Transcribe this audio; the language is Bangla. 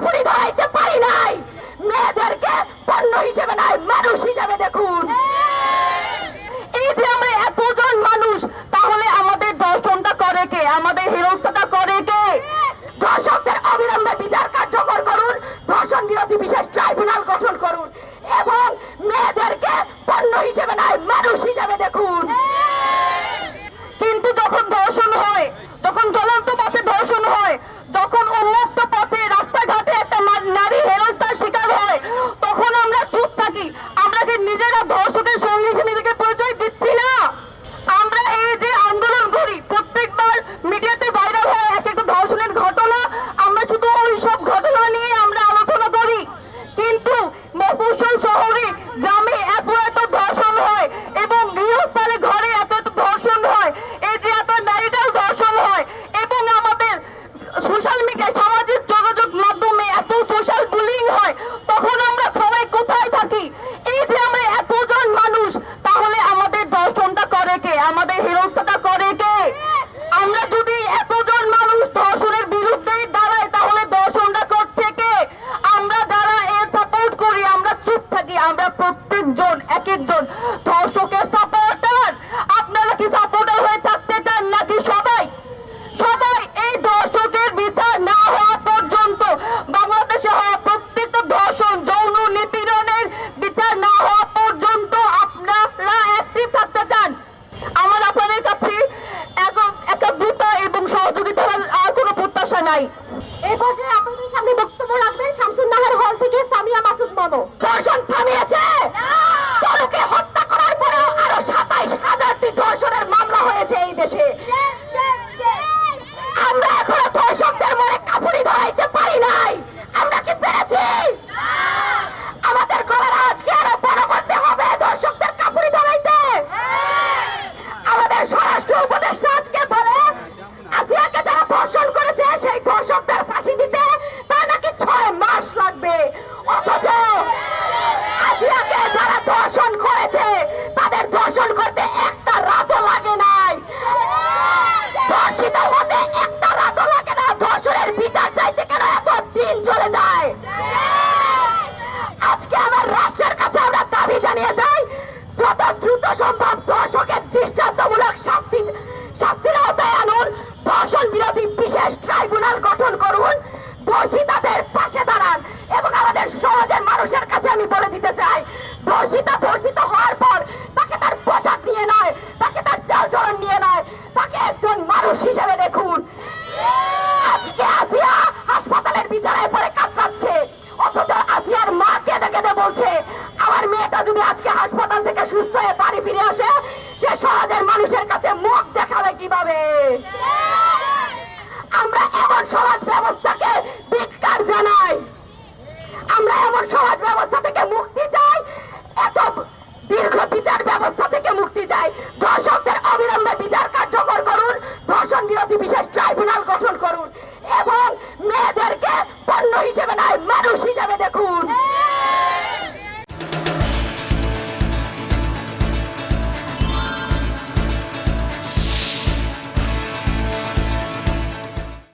পাপড়ি ধরাইতে পারি নাই। মেয়েদেরকে পণ্য হিসেবে নাই মানুষ হিসেবে দেখুন। এই যে আমরা এতজন মানুষ তাহলে আমাদের দর্শনটা করে কে? আমাদের হেরস্যটা করে কে? ধর্ষকদের অবিলম্বে বিচার কার্যকর করুন ধর্ষণ বিরোধী বিশেষ ট্রাইব্যুনাল গঠন করুন। এবং মেয়েদেরকে পণ্য হিসেবে নাই মানুষ আমাদের হিরো এই পর্যায়ে আপনাদের সামনে বক্তব্য রাখবেন শামসুন হল থেকে সামিয়া মাসুদ মানো ধর্ষণ থামিয়েছে! না! ধর্ষিত হতে একটা রাতও লাগে না। ধর্ষণের বিচার চাইতে কেন এত দিন চলে যায়? আজকে আমার রাষ্ট্রের কাছে আমরা দাবি জানিয়ে যাই, যত দ্রুত সম্ভব দর্শকের দৃষ্টান্তমূলক শাস্তি মানুষ হিসাবে দেখুন। আজকে আফিয়া হাসপাতালের বিচারের পরে কাজ করছে অথচ আসিয়ার মা কেঁদে কেঁদে বলছে, আমার মেয়েটা যদি আজকে হাসপাতাল থেকে সুস্থ হয়ে বাড়ি ফিরে আসে, সে সমাজের মানুষের কাছে মুখ দেখাবে কীভাবে? আমরা এমন সমাজ ব্যবস্থাকে হিসেবে নয় মানুষ হিসেবে দেখুন।